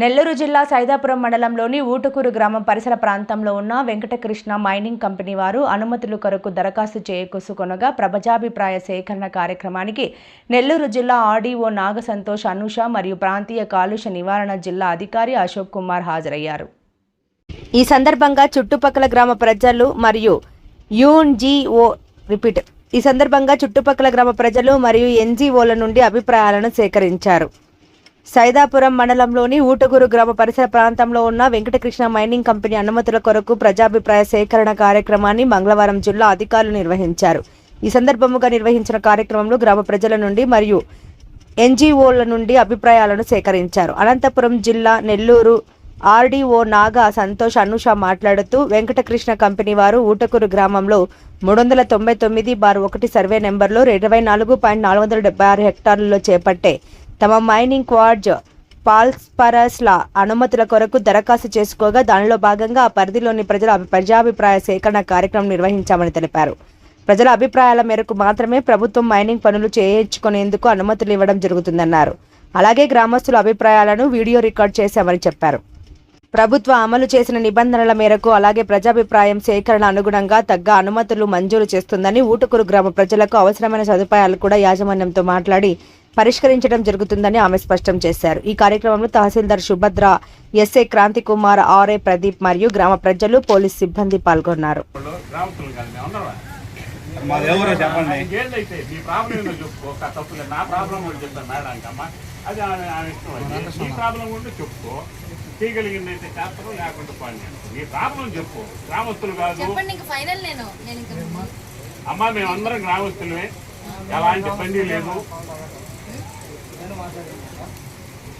నెల్లూరు జిల్లా సైదాపురం మండలంలోని ఊటుకూరు గ్రామం పరిసర ప్రాంతంలో ఉన్న వెంకటకృష్ణ మైనింగ్ కంపెనీ వారు అనుమతుల కొరకు దరఖాస్తు చేయకూసుకొనగా ప్రజాభిప్రాయ సేకరణ కార్యక్రమానికి నెల్లూరు జిల్లా ఆర్డీఓ నాగ సంతోష్ అనూష మరియు ప్రాంతీయ కాలుష్య నివారణ జిల్లా అధికారి అశోక్ కుమార్ హాజరయ్యారు. ఈ సందర్భంగా చుట్టుపక్కల గ్రామ ప్రజలు మరియు యుఎన్జిఓ రిపీట్ ఈ సందర్భంగా చుట్టుపక్కల గ్రామ ప్రజలు మరియు ఎన్జిఓల నుండి అభిప్రాయాలను సేకరించారు. సైదాపురం మండలంలోని ఊటగురు గ్రామ పరిసర ప్రాంతంలో ఉన్న వెంకటకృష్ణ మైనింగ్ కంపెనీ అనుమతుల కొరకు ప్రజాభిప్రాయ సేకరణ కార్యక్రమాన్ని మంగళవారం జిల్లా అధికారులు నిర్వహించారు. ఈ సందర్భముగా నిర్వహించిన కార్యక్రమంలో గ్రామ ప్రజల నుండి మరియు ఎన్జిఓల నుండి అభిప్రాయాలను సేకరించారు. అనంతపురం జిల్లా నెల్లూరు ఆర్డీఓ నాగా సంతోష్ అనుష మాట్లాడుతూ వెంకటకృష్ణ కంపెనీ వారు ఊటకూరు గ్రామంలో మూడు వందల తొంభై తొమ్మిది బార్ ఒకటి సర్వే నెంబర్లో ఇరవై నాలుగు పాయింట్ నాలుగు వందల డెబ్బై ఆరు హెక్టార్లలో చేపట్టే తమ మైనింగ్ క్వార్జ్ పాల్స్పరస్ల అనుమతుల కొరకు దరఖాస్తు చేసుకోగా దానిలో భాగంగా ఆ పరిధిలోని ప్రజల ప్రజాభిప్రాయ సేకరణ కార్యక్రమం నిర్వహించామని తెలిపారు. ప్రజల అభిప్రాయాల మేరకు మాత్రమే ప్రభుత్వం మైనింగ్ పనులు చేయించుకునేందుకు అనుమతులు ఇవ్వడం జరుగుతుందన్నారు. అలాగే గ్రామస్తుల అభిప్రాయాలను వీడియో రికార్డ్ చేశామని చెప్పారు. ప్రభుత్వ అమలు చేసిన నిబంధనల మేరకు అలాగే ప్రజాభిప్రాయం సేకరణ అనుగుణంగా తగ్గ అనుమతులు మంజూరు చేస్తుందని ఊటుకూరు గ్రామ ప్రజలకు అవసరమైన సదుపాయాలు కూడా యాజమాన్యంతో మాట్లాడి పరిష్కరించడం జరుగుతుందని ఆమె స్పష్టం చేశారు. ఈ కార్యక్రమంలో తహసీల్దార్ సుభద్ర ఎస్ఏ క్రాంతి కుమార్ ఆర్ఏ ప్రదీప్ మరియు గ్రామ ప్రజలు పోలీస్ సిబ్బంది పాల్గొన్నారు. అది ఆమె ఇష్టం నీ ప్రాబ్లం ఉంటే చెప్పుకో. చేయగలిగింది అయితే చేస్తాను లేకుంటే పని. నీ ప్రాబ్లం చెప్పు గ్రామస్తులు కాదు. ఫైనల్ నేను. అమ్మ మేమందరం గ్రామస్తులమే. ఎలాంటి పని లేదు.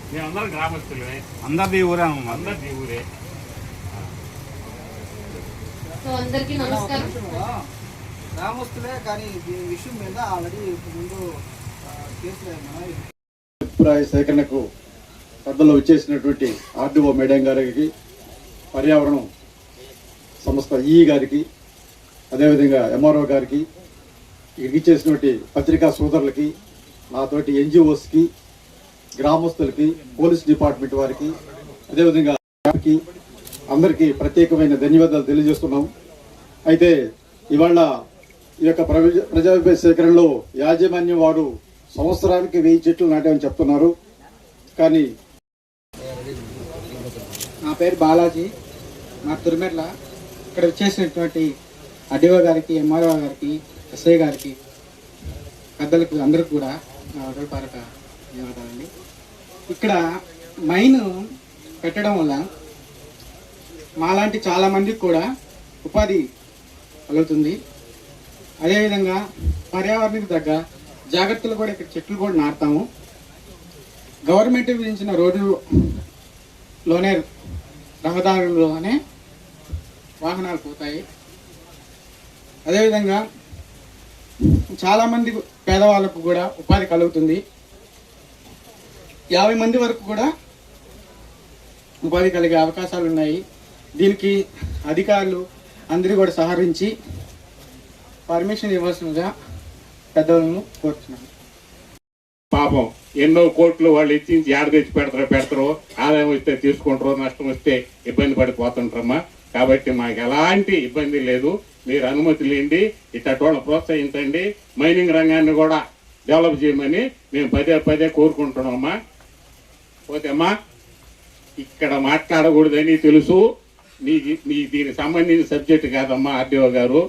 మేమందరం గ్రామస్తులమే అందరిది ఊరే అమ్మ అందరిది ఊరే. సో అందరికీ నమస్కారం. గ్రామస్తులే కానీ దీని విషయం మీద ఆల్రెడీ ముందు ఆ, కేసులు ఏమన్నా అభిప్రాయ సేకరణకు పెద్దలు వచ్చేసినటువంటి ఆర్డీఓ మేడం గారికి పర్యావరణం సంస్థ ఈ గారికి అదేవిధంగా ఎంఆర్ఓ గారికి ఇక్కడికి ఇచ్చేసినటువంటి పత్రికా సోదరులకి నాతోటి ఎన్జిఓస్కి గ్రామస్తులకి పోలీస్ డిపార్ట్మెంట్ వారికి అదేవిధంగా అందరికీ ప్రత్యేకమైన ధన్యవాదాలు తెలియజేస్తున్నాం. అయితే ఇవాళ ఈ యొక్క ప్రజాభిప్రాయ సేకరణలో యాజమాన్యం వారు సంవత్సరానికి వెయ్యి చెట్లు నాటామని చెప్తున్నారు. కానీ నా పేరు బాలాజీ. నా తురిమెట్ల ఇక్కడ వచ్చేసినటువంటి అడివో గారికి ఎంఆర్ఓ గారికి ఎస్ఐ గారికి పెద్దలకు అందరికి కూడా నా ధన్యవాదాలండి ఇక్కడ మైన్ పెట్టడం వల్ల మాలాంటి చాలా మందికి కూడా ఉపాధి కలుగుతుంది. అదేవిధంగా పర్యావరణకు తగ్గ జాగ్రత్తలు కూడా ఇక్కడ చెట్లు కూడా నాటుతాము. గవర్నమెంట్ విధించిన రోడ్డులోనే రహదారుల్లోనే వాహనాలు పోతాయి. అదేవిధంగా చాలామంది పేదవాళ్ళకు కూడా ఉపాధి కలుగుతుంది. యాభై మంది వరకు కూడా ఉపాధి కలిగే అవకాశాలు ఉన్నాయి. దీనికి అధికారులు అందరూ కూడా సహకరించి పర్మిషన్ ఇవ్వాల్సిందిగా పెద్దలను కోరుతున్నాను. పాపం ఎన్నో కోట్లు వాళ్ళు ఇచ్చించి ఏడ తెచ్చి పెడతారో పెడతారో ఆదాయం వస్తే తీసుకుంటారో నష్టం వస్తే ఇబ్బంది పడిపోతుంటారమ్మా. కాబట్టి మాకు ఎలాంటి ఇబ్బంది లేదు. మీరు అనుమతి లేండి ఇట్టోళ్ళని ప్రోత్సహించండి. మైనింగ్ రంగాన్ని కూడా డెవలప్ చేయమని మేము పదే పదే కోరుకుంటున్నామమ్మా. పోతే అమ్మా ఇక్కడ మాట్లాడకూడదని తెలుసు. మీ నీ దీనికి సంబంధించిన సబ్జెక్ట్ కాదమ్మా ఆర్డీఓ గారు.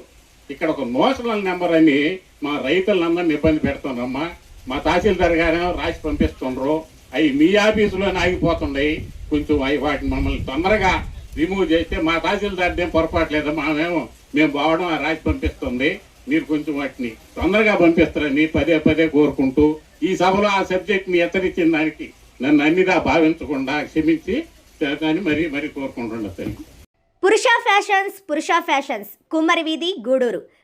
ఇక్కడ ఒక నోషనల్ నెంబర్ అని మా రైతులందరిని ఇబ్బంది పెడుతున్నారమ్మా. మా తహసీల్దార్ గారు రాసి పంపిస్తుండ్రు. అవి మీ ఆఫీసులోనే ఆగిపోతున్నాయి. కొంచెం అవి వాటిని మమ్మల్ని తొందరగా రిమూవ్ చేస్తే మా తహసీల్దార్ ఏం పొరపాటు లేదమ్మా మేము మేము బావడం ఆ రాసి పంపిస్తుంది. మీరు కొంచెం వాటిని తొందరగా పంపిస్తారని పదే పదే కోరుకుంటూ ఈ సభలో ఆ సబ్జెక్ట్ని ఎత్తరించిన దానికి నన్ను అన్నిగా భావించకుండా క్షమించి కానీ మరీ మరీ కోరుకుంటుండ తల్లి పురుష ఫ్యాషన్స్ పురుష ఫ్యాషన్స్ కుమ్మరి వీధి గూడూరు.